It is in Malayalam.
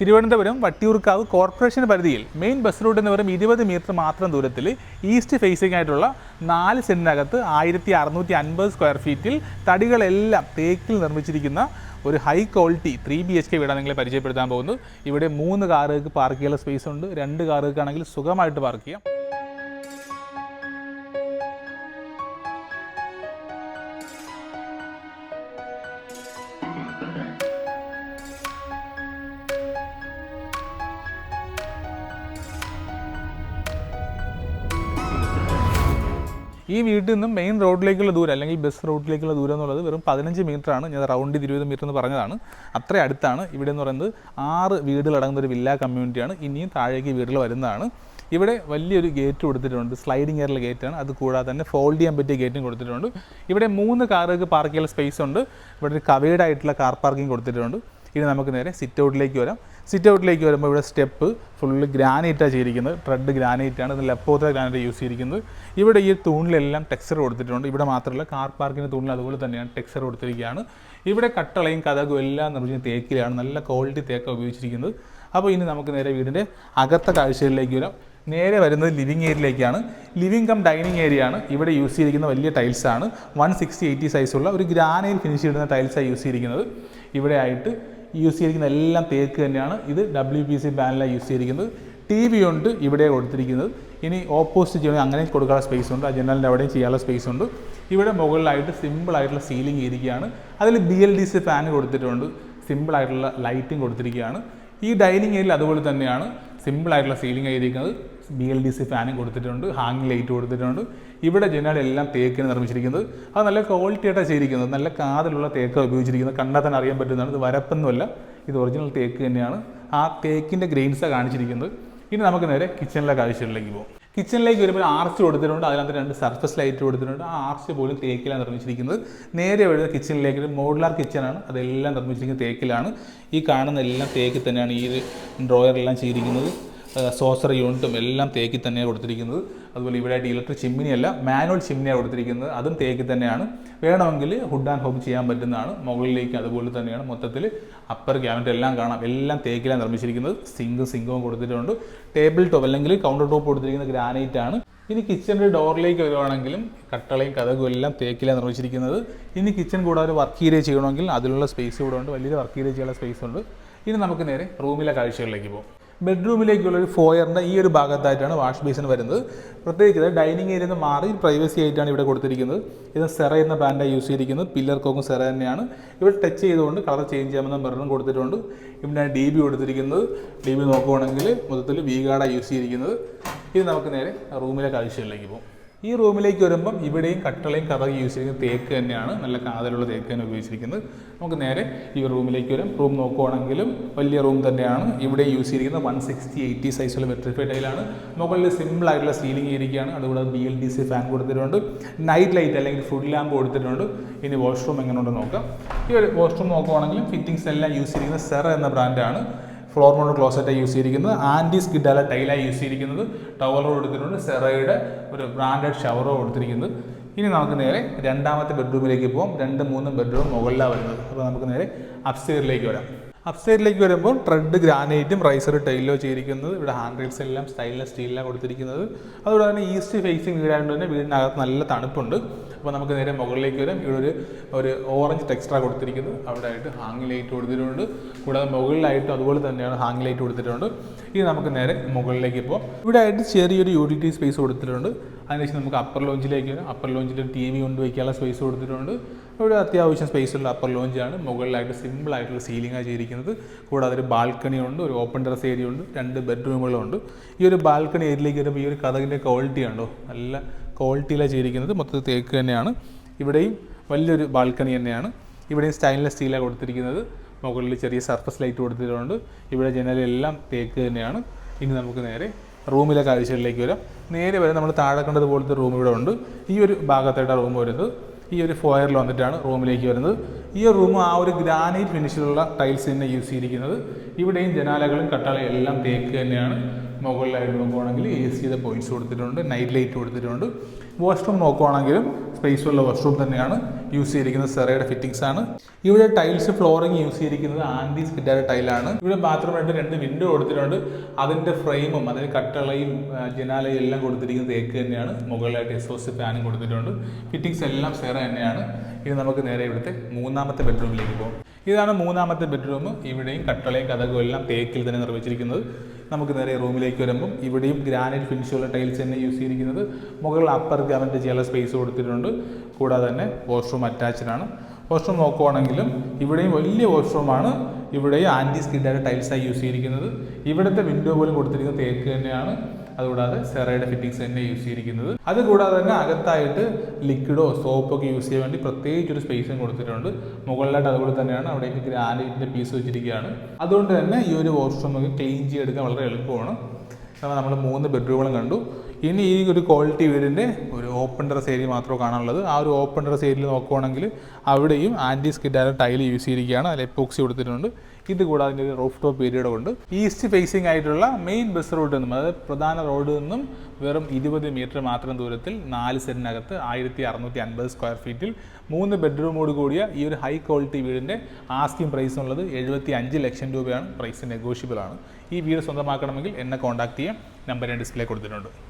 തിരുവനന്തപുരം വട്ടിയൂർക്കാവ് കോർപ്പറേഷൻ പരിധിയിൽ മെയിൻ ബസ് റൂട്ട് നിന്ന് വെറും ഇരുപത് മീറ്റർ മാത്രം ദൂരത്തിൽ ഈസ്റ്റ് ഫേസിംഗ് ആയിട്ടുള്ള നാല് സെന്റിനകത്ത് ആയിരത്തി അറുന്നൂറ്റി അൻപത് സ്ക്വയർ ഫീറ്റിൽ തടികളെല്ലാം തേക്കിൽ നിർമ്മിച്ചിരിക്കുന്ന ഒരു high quality three B H K വീടാണ് നിങ്ങളെ പരിചയപ്പെടുത്താൻ പോകുന്നത്. ഇവിടെ മൂന്ന് കാറുകൾക്ക് പാർക്ക് ചെയ്യാനുള്ള സ്പേസ് ഉണ്ട്. രണ്ട് കാറുകൾക്കാണെങ്കിൽ സുഖമായിട്ട് പാർക്ക് ചെയ്യാം. ഈ വീട്ടിൽ നിന്നും മെയിൻ റോഡിലേക്കുള്ള ദൂരം അല്ലെങ്കിൽ ബസ് റോഡിലേക്കുള്ള ദൂരം എന്നുള്ളത് വെറും പതിനഞ്ച് ആണ്. ഞാൻ റൗണ്ട് ഇരുപത് മീറ്റർ എന്ന് പറഞ്ഞതാണ്. അത്ര അടുത്താണ്. ഇവിടെ എന്ന് പറയുന്നത് ആറ് വീടുകൾ അടങ്ങുന്ന ഒരു വില്ല കമ്മ്യൂണിറ്റിയാണ് ഇനിയും താഴേക്ക് വീടുകൾ വരുന്നതാണ്. ഇവിടെ വലിയൊരു ഗേറ്റ് കൊടുത്തിട്ടുണ്ട്. സ്ലൈഡിംഗ് എയറിലെ ഗേറ്റാണ് അത് കൂടാതെ തന്നെ ഫോൾഡ് ചെയ്യാൻ പറ്റിയ ഗേറ്റും കൊടുത്തിട്ടുണ്ട്. ഇവിടെ മൂന്ന് കാറുകൾക്ക് പാർക്ക് ചെയ്യാനുള്ള സ്പേസ് ഉണ്ട്. ഇവിടെ ഒരു കവേഡ് ആയിട്ടുള്ള കാർ പാർക്കിംഗ് കൊടുത്തിട്ടുണ്ട്. ഇനി നമുക്ക് നേരെ സിറ്റ് ഔട്ടിലേക്ക് വരാം. സിറ്റ് ഔട്ടിലേക്ക് വരുമ്പോൾ ഇവിടെ സ്റ്റെപ്പ് ഫുള്ള് ഗ്രാനൈറ്റാണ് ചെയ്തിരിക്കുന്നത്. ട്രെഡ് ഗ്രാനൈറ്റാണ് ഇത് ലെപ്പോത്ര ഗ്രാനൈറ്റ് യൂസ് ചെയ്തിരിക്കുന്നത്. ഇവിടെ ഈ തൂണിലെല്ലാം ടെക്സ്ചർ കൊടുത്തിട്ടുണ്ട്. ഇവിടെ മാത്രമല്ല കാർ പാർക്കിന്റെ തൂണിൽ അതുപോലെ തന്നെയാണ് ടെക്സ്ചർ കൊടുത്തിരിക്കുകയാണ്. ഇവിടെ കട്ടളയും കഥകും എല്ലാം നിർമ്മിച്ച തേക്കിലാണ്. നല്ല ക്വാളിറ്റി തേക്ക ഉപയോഗിച്ചിരിക്കുന്നത്. അപ്പോൾ ഇനി നമുക്ക് നേരെ വീടിന്റെ അകത്ത കാഴ്ചകളിലേക്ക് വരാം. നേരെ വരുന്നത് ലിവിങ് ഏരിയയിലേക്കാണ് ലിവിങ് കം ഡൈനിങ് ഏരിയ ആണ്. ഇവിടെ യൂസ് ചെയ്തിരിക്കുന്ന വലിയ ടൈൽസാണ് വൺ സിക്സ്റ്റി എയ്റ്റി സൈസുള്ള ഒരു ഗ്രാനൈൽ ഫിനിഷ് ചെയ്യുന്ന ടൈൽസാണ് യൂസ് ചെയ്തിരിക്കുന്നത്. ഇവിടെ ആയിട്ട് യൂസ് ചെയ്തിരിക്കുന്ന എല്ലാം തേക്ക് തന്നെയാണ്. ഇത് ഡബ്ല്യു പി സി പാനലാണ് യൂസ് ചെയ്തിരിക്കുന്നത്. ടി വി ഉണ്ട് ഇവിടെ കൊടുത്തിരിക്കുന്നത്. ഇനി ഓപ്പോസിറ്റ് ചെയ്യണമെങ്കിൽ അങ്ങനെ കൊടുക്കാനുള്ള സ്പേസ് ഉണ്ട്. ആ ജനലിന്റെ അവിടെയും ചെയ്യാനുള്ള സ്പേസ് ഉണ്ട്. ഇവിടെ മുകളിലായിട്ട് സിമ്പിൾ ആയിട്ടുള്ള സീലിംഗ് ഇരിക്കുകയാണ് അതിൽ B L D C fan കൊടുത്തിട്ടുണ്ട്. സിമ്പിൾ ആയിട്ടുള്ള ലൈറ്റും കൊടുത്തിരിക്കുകയാണ്. ഈ ഡൈനിങ് ഏരിയയിൽ അതുപോലെ തന്നെയാണ്. സിമ്പിൾ ആയിട്ടുള്ള സീലിംഗ് എഴുതിയിരിക്കുന്നത് ബി എൽ ഡി സി ഫാനും കൊടുത്തിട്ടുണ്ട് ഹാങ്ങിങ് ലൈറ്റ് കൊടുത്തിട്ടുണ്ട്. ഇവിടെ ജനലെല്ലാം തേക്കിന് നിർമ്മിച്ചിരിക്കുന്നത്. അത് നല്ല ക്വാളിറ്റി ആയിട്ടാണ് ചെയ്തിരിക്കുന്നത്. നല്ല കാതിലുള്ള തേക്ക് ഉപയോഗിച്ചിരിക്കുന്നത്. കണ്ടാൽ തന്നെ അറിയാൻ പറ്റുന്നതാണ്. ഇത് വരപ്പൊന്നുമല്ല. ഇത് ഒറിജിനൽ തേക്ക് തന്നെയാണ്. ആ തേക്കിന്റെ ഗ്രെയിൻസാണ് കാണിച്ചിരിക്കുന്നത്. ഇനി നമുക്ക് നേരെ കിച്ചണിലെ കാഴ്ചകളിലേക്ക് പോകും. കിച്ചണിലേക്ക് വരുമ്പോൾ ആർച്ച് കൊടുത്തിട്ടുണ്ട്. അതിനകത്ത് രണ്ട് സർഫസ് ലൈറ്റ് കൊടുത്തിട്ടുണ്ട്. ആ ആർച്ച് പോലും തേക്കിലാണ് നിർമ്മിച്ചിരിക്കുന്നത്. നേരെ വരുന്ന കിച്ചണിലേക്ക് ഒരു മോഡുലാർ കിച്ചണാണ്. അതെല്ലാം നിർമ്മിച്ചിരിക്കുന്നത് തേക്കിലാണ്. ഈ കാണുന്ന എല്ലാം തേക്കിൽ തന്നെയാണ് ഈ ഡ്രോയറെല്ലാം ചെയ്തിരിക്കുന്നത്. സോസർ യൂണിറ്റും എല്ലാം തേക്കിൽ തന്നെയാണ് കൊടുത്തിരിക്കുന്നത്. അതുപോലെ ഇവിടെ ആയിട്ട് ഇലക്ട്രിക് ചിമ്മിനിയല്ല മാനുവൽ ചിമ്മിനിയാണ് കൊടുത്തിരിക്കുന്നത്. അതും തേക്കിൽ തന്നെയാണ്. വേണമെങ്കിൽ ഹുഡ് ആൻഡ് ഹോം ചെയ്യാൻ പറ്റുന്നതാണ്. മുകളിലേക്ക് അതുപോലെ തന്നെയാണ് മൊത്തത്തിൽ അപ്പർ ക്യാബിനറ്റ് എല്ലാം കാണാം. എല്ലാം തേക്കിലാണ് നിർമ്മിച്ചിരിക്കുന്നത്. സിങ്കും സിങ്കും കൊടുത്തിട്ടുണ്ട്. ടേബിൾ ടോപ്പ് അല്ലെങ്കിൽ കൗണ്ടർ ടോപ്പ് കൊടുത്തിരിക്കുന്ന ഗ്രാനൈറ്റ് ആണ്. ഇനി കിച്ചണിന്റെ ഡോറിലേക്ക് വരുവാണെങ്കിലും കട്ടളയും കഥകും എല്ലാം തേക്കിലാണ് നിർമ്മിച്ചിരിക്കുന്നത്. ഇനി കിച്ചൺ കൂടാതെ വർക്ക് ഏരിയ ചെയ്യണമെങ്കിൽ അതിലുള്ള സ്പേസ് കൂടെ ഉണ്ട്. വലിയൊരു വർക്ക് ഏരിയ ചെയ്യാനുള്ള സ്പേസ് ഉണ്ട്. ഇനി നമുക്ക് നേരെ റൂമിലെ കാഴ്ചകളിലേക്ക് പോകും. ബെഡ്റൂമിലേക്കുള്ള ഒരു ഫോയറിന്റെ ഈ ഒരു ഭാഗത്തായിട്ടാണ് വാഷ് ബേസിൻ വരുന്നത്. പ്രത്യേകിച്ച് ഡൈനിങ് ഏരിയയിൽ നിന്ന് മാറി പ്രൈവസി ആയിട്ടാണ് ഇവിടെ കൊടുത്തിരിക്കുന്നത്. ഇത് സെറ എന്ന ബ്രാൻഡാണ് യൂസ് ചെയ്തിരിക്കുന്നത്. പില്ലർ കോക്കും സെറ തന്നെയാണ്. ഇവിടെ ടച്ച് ചെയ്തുകൊണ്ട് കളർ ചേഞ്ച് ചെയ്യാമെന്ന മെറിനും കൊടുത്തിട്ടുണ്ട്. ഇവിടെ ഡി ബി കൊടുത്തിരിക്കുന്നത്. ഡി ബി നോക്കുവാണെങ്കിൽ മൊത്തത്തിൽ വി ഗാർഡായി യൂസ് ചെയ്തിരിക്കുന്നത്. ഇത് നമുക്ക് നേരെ റൂമിലെ കാഴ്ചകളിലേക്ക് പോകും. ഈ റൂമിലേക്ക് വരുമ്പം ഇവിടെയും കട്ടളയും കഥകൾ യൂസ് ചെയ്യുന്ന തേക്ക് തന്നെയാണ്. നല്ല കാതലുള്ള തേക്ക് തന്നെ ഉപയോഗിച്ചിരിക്കുന്നത്. നമുക്ക് നേരെ ഈ റൂമിലേക്ക് വരും. റൂം നോക്കുവാണെങ്കിലും വലിയ റൂം തന്നെയാണ്. ഇവിടെ യൂസ് ചെയ്തിരിക്കുന്നത് വൺ സിക്സ്റ്റി എയ്റ്റി സൈസുള്ള വെട്രിഫൈഡ് ടൈലാണ് മുകളിൽ സിമ്പിൾ ആയിട്ടുള്ള സീലിംഗ് ഇരിക്കുകയാണ്. അതുകൂടാതെ B L D C fan കൊടുത്തിട്ടുണ്ട്. നൈറ്റ് ലൈറ്റ് അല്ലെങ്കിൽ ഫുഡ് ലാമ്പ് കൊടുത്തിട്ടുണ്ട്. ഇനി വാഷ്റൂം എങ്ങനെയുണ്ടെന്ന് നോക്കാം. ഈ ഒരു വാഷ്റൂം നോക്കുവാണെങ്കിലും ഫിറ്റിംഗ്സ് എല്ലാം യൂസ് ചെയ്തിരിക്കുന്നത് സെറ എന്ന ബ്രാൻഡാണ് ഫ്ലോർ മോഡ് ക്ലോസറ്റായി യൂസ് ചെയ്തിരിക്കുന്നത്. ആന്റി സ്കിഡാല ടൈലായി യൂസ് ചെയ്തിരിക്കുന്നത്. ടവറും കൊടുത്തിട്ടുണ്ട് സെറയുടെ ഒരു ബ്രാൻഡഡ് ഷവറോ കൊടുത്തിരിക്കുന്നത് ഇനി നമുക്ക് നേരെ രണ്ടാമത്തെ ബെഡ്റൂമിലേക്ക് പോകും രണ്ട് മൂന്നും ബെഡ്റൂം മുകളിലാണ് വരുന്നത്. അപ്പോൾ നമുക്ക് നേരെ അപ്സ്റ്റേറിലേക്ക് വരാം. അപ്സ്റ്റേറിലേക്ക് വരുമ്പോൾ ട്രെഡ് ഗ്രാനൈറ്റും റൈസർ ടൈലോ ചെയ്തിരിക്കുന്നത്. ഇവിടെ ഹാൻഡ് എല്ലാം സ്റ്റൈൻലെസ് സ്റ്റീലിലാണ് കൊടുത്തിരിക്കുന്നത്. അതുപോലെ തന്നെ ഈസ്റ്റ് ഫേസിങ് വീടായതുകൊണ്ട് തന്നെ വീടിനകത്ത് നല്ല തണുപ്പുണ്ട്. അപ്പോൾ നമുക്ക് നേരെ മുകളിലേക്ക് വരാം. ഇവിടെ ഒരു ഒരു ഓറഞ്ച് ടെക്സ്ട്രാ കൊടുത്തിരിക്കുന്നത് അവിടെ ആയിട്ട് ഹാങ് ലൈറ്റ് കൊടുത്തിട്ടുണ്ട്. കൂടാതെ മുകളിലായിട്ടും അതുപോലെ തന്നെയാണ് ഹാങ് ലൈറ്റ് കൊടുത്തിട്ടുണ്ട്. ഇനി നമുക്ക് നേരെ മുകളിലേക്ക് പോകാം ഇവിടെ ആയിട്ട് ചെറിയൊരു യൂട്ടിലിറ്റി സ്പേസ് കൊടുത്തിട്ടുണ്ട്. അതിനുശേഷം നമുക്ക് അപ്പർ ലോഞ്ചിലേക്ക് വരാം. അപ്പർ ലോഞ്ചിൽ ടി വി കൊണ്ട് വയ്ക്കാനുള്ള സ്പേസ് കൊടുത്തിട്ടുണ്ട്. ഇവിടെ അത്യാവശ്യം സ്പേസുള്ള അപ്പർ ലോഞ്ചാണ് മുകളിലായിട്ട് സിമ്പിൾ ആയിട്ടുള്ള സീലിംഗാണ് ചെയ്തിരിക്കുന്നത്. കൂടാതെ ഒരു ബാൽക്കണി ഉണ്ട് ഒരു ഓപ്പൺ ഡ്രസ് ഏരിയ ഉണ്ട് രണ്ട് ബെഡ്റൂമുകളുണ്ട് ഈ ഒരു ബാൽക്കണി ഏരിയയിലേക്ക് വരുമ്പോൾ ഈ ഒരു കഥകിന്റെ ക്വാളിറ്റി ഉണ്ടോ നല്ല ക്വാളിറ്റിയിലാണ് ചെയ്തിരിക്കുന്നത്. മൊത്തത്തിൽ തേക്ക് തന്നെയാണ്. ഇവിടെയും വലിയൊരു ബാൽക്കണി തന്നെയാണ്. ഇവിടെയും സ്റ്റൈൻലെസ് സ്റ്റീലാണ് കൊടുത്തിരിക്കുന്നത്. മുകളിൽ ചെറിയ സർഫസ് ലൈറ്റ് കൊടുത്തിട്ടുണ്ട്. ഇവിടെ ജനലെല്ലാം തേക്ക് തന്നെയാണ്. ഇനി നമുക്ക് നേരെ റൂമിലെ കാഴ്ചകളിലേക്ക് വരാം. നേരെ വരെ നമ്മൾ താഴെ കണ്ടതുപോലത്തെ റൂം ഇവിടെ ഉണ്ട്. ഈ ഒരു ഭാഗത്തായിട്ടാണ് റൂം വരുന്നത്. ഈ ഒരു ഫോയറിൽ വന്നിട്ടാണ് റൂമിലേക്ക് വരുന്നത്. ഈ റൂം ആ ഒരു ഗ്രാനൈറ്റ് ഫിനിഷിലുള്ള ടൈൽസ് തന്നെ യൂസ് ചെയ്തിരിക്കുന്നത്. ഇവിടെയും ജനാലകളും കട്ടാളയും എല്ലാം തേക്ക് തന്നെയാണ്. മുകളിലായിട്ട് നോക്കുവാണെങ്കിൽ എ സിയുടെ പോയിന്റ്സ് കൊടുത്തിട്ടുണ്ട് നൈറ്റ് ലൈറ്റ് കൊടുത്തിട്ടുണ്ട്. വാഷ്റൂം നോക്കുവാണെങ്കിലും സ്പേസ് ഉള്ള വാഷ്റൂം തന്നെയാണ് യൂസ് ചെയ്തിരിക്കുന്നത് സെറയുടെ ഫിറ്റിംഗ്സ് ആണ്. ഇവിടെ ടൈൽസ് ഫ്ലോറിംഗ് യൂസ് ചെയ്തിരിക്കുന്നത് ആന്റി സ്കിഡാര ടൈലാണ് ഇവിടെ ബാത്റൂമായിട്ട് രണ്ട് വിൻഡോ കൊടുത്തിട്ടുണ്ട്. അതിന്റെ ഫ്രെയിമും അതിന് കട്ടളയും ജനാലയും എല്ലാം കൊടുത്തിരിക്കുന്നത് തേക്ക് തന്നെയാണ്. മുകളിലായിട്ട് എസോസ് ഫാനും കൊടുത്തിട്ടുണ്ട്. ഫിറ്റിംഗ്സ് എല്ലാം സെറ തന്നെയാണ്. ഇനി നമുക്ക് നേരെ ഇവിടുത്തെ മൂന്നാമത്തെ ബെഡ്റൂമിലേക്ക് പോകും. ഇതാണ് മൂന്നാമത്തെ ബെഡ്റൂം ഇവിടെയും കട്ടളയും കഥകും എല്ലാം തേക്കിൽ തന്നെ നിർമ്മിച്ചിരിക്കുന്നത്. നമുക്ക് നേരെ റൂമിലേക്ക് വരുമ്പം ഇവിടെയും ഗ്രാനൈറ്റ് ഫിനിഷുള്ള ടൈൽസ് തന്നെ യൂസ് ചെയ്തിരിക്കുന്നത്. മുകളിൽ അപ്പർ ഗ്യാമന്റെ ചില സ്പേസ് കൊടുത്തിട്ടുണ്ട്. കൂടാതെ തന്നെ വാഷ്റൂം അറ്റാച്ച്ഡ് ആണ്. വാഷ്റൂം നോക്കുവാണെങ്കിലും ഇവിടെയും വലിയ വാഷ്റൂമാണ് ഇവിടെയും ആന്റി സ്കിഡായിട്ട് ടൈൽസായി യൂസ് ചെയ്തിരിക്കുന്നത്. ഇവിടുത്തെ വിൻഡോ പോലും കൊടുത്തിരിക്കുന്നത് തേക്ക് തന്നെയാണ്. അതുകൂടാതെ സെറയുടെ ഫിറ്റിങ്സ് തന്നെ യൂസ് ചെയ്തിരിക്കുന്നത്. അതുകൂടാതെ തന്നെ അകത്തായിട്ട് ലിക്വിഡോ സോപ്പോ ഒക്കെ യൂസ് ചെയ്യാൻ വേണ്ടി പ്രത്യേകിച്ച് ഒരു സ്പേസും കൊടുത്തിട്ടുണ്ട്. മുകളിലായിട്ട് അതുപോലെ തന്നെയാണ് അവിടെ ഗ്രാനൈറ്റിന്റെ പീസ് വെച്ചിരിക്കുകയാണ്. അതുകൊണ്ട് തന്നെ ഈ ഒരു വാഷ്റൂം ക്ലീൻ ചെയ്തെടുക്കാൻ വളരെ എളുപ്പമാണ്. കാരണം നമ്മൾ മൂന്ന് ബെഡ്റൂമുകളും കണ്ടു. ഇനി ഈ ഒരു ക്വാളിറ്റി വീടിന്റെ ഒരു ഓപ്പൺ ടെറസ് ഏരിയ മാത്രമേ കാണാനുള്ളത്. ആ ഒരു ഓപ്പൺ ടെറസ് ഏരിയയിൽ നോക്കുവാണെങ്കിൽ അവിടെയും ആന്റി സ്കിഡാര ടൈൽ യൂസ് ചെയ്തിരിക്കുകയാണ്. അതിൽ എപ്പോക്സി കൊടുത്തിട്ടുണ്ട്. ഇത് കൂടാതെ അതിന്റെ ഒരു റൂഫ് ടോപ്പ് ഏരിയയുടെ ഉണ്ട്. ഈസ്റ്റ് ഫേസിംഗ് ആയിട്ടുള്ള മെയിൻ ബസ് റോഡിൽ നിന്നും അതായത് പ്രധാന റോഡിൽ നിന്നും വെറും ഇരുപത് മീറ്റർ മാത്രം ദൂരത്തിൽ നാല് സെന്റിനകത്ത് ആയിരത്തി അറുന്നൂറ്റി അൻപത് സ്ക്വയർ ഫീറ്റിൽ മൂന്ന് ബെഡ്റൂമോട് കൂടിയ ഈ ഒരു ഹൈ ക്വാളിറ്റി വീടിന്റെ ആസ്കിംഗ് പ്രൈസ് ഉള്ളത് എഴുപത്തി അഞ്ച് ലക്ഷം രൂപയാണ്. പ്രൈസ് നെഗോഷ്യബിൾ ആണ്. ഈ വീട് സ്വന്തമാക്കണമെങ്കിൽ എന്നെ കോൺടാക്ട് ചെയ്യാം. നമ്പർ ഞാൻ ഡിസ്പ്ലേ കൊടുത്തിട്ടുണ്ട്.